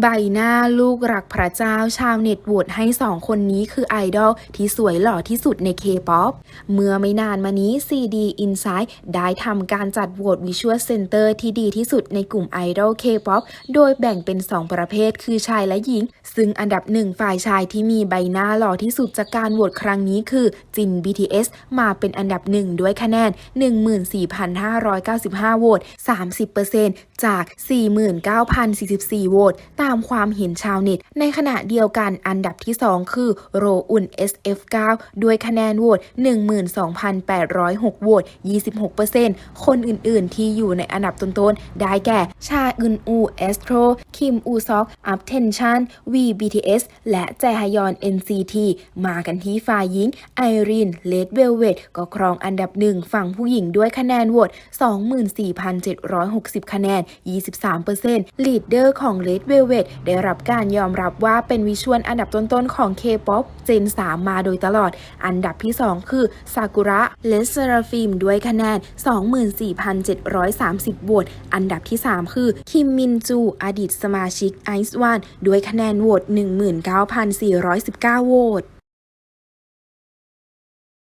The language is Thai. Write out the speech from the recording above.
ใบหน้าลูกรักพระเจ้าชาวเน็ตโหวตให้สองคนนี้คือไอดอลที่สวยหล่อที่สุดใน K-POP เมื่อไม่นานมานี้ CD Insight ได้ทำการจัดโหวต Visual Center ที่ดีที่สุดในกลุ่มไอดอล K-POP โดยแบ่งเป็น 2 ประเภทคือชายและหญิง ซึ่งอันดับหนึ่งฝ่ายชายที่มีใบหน้าหล่อที่สุดจากการโหวตครั้งนี้คือจิน BTS มาเป็นอันดับหนึ่งด้วยคะแนน 14,595โหวต30%จาก 49,044โหวตตามความเห็นชาวเน็ต ในขณะเดียวกันอันดับที่ 2 คือโรอุ่น SF9 ด้วยคะแนนโหวต12,806โหวต 26%คนอื่นๆ ที่อยู่ในอันดับต้นๆ ได้แก่ ชาอึนอูเอสโตรคิมอูซอก อัพเทนชันวี BTS และแจฮยอน NCT มากันที่ฝ่ายหญิง ไอรีนเลดเวลเวตก็ครองอันดับหนึ่งฝั่งผู้หญิงด้วยคะแนนโหวต24,760 คะแนน 23%ลีดเดอร์ของเลดเบล Red Velvet ได้รับการยอมรับว่าเป็นวิชวลอันดับต้นๆของ K-POP เจน 3 มาโดยตลอด อันดับที่ 2 คือซากุระเลสเซราฟิมด้วยคะแนน 24,730โหวต อันดับที่ 3 คือ คิมมินจู อดีตสมาชิกไอซ์วันด้วยคะแนนโหวต 19,419 โหวต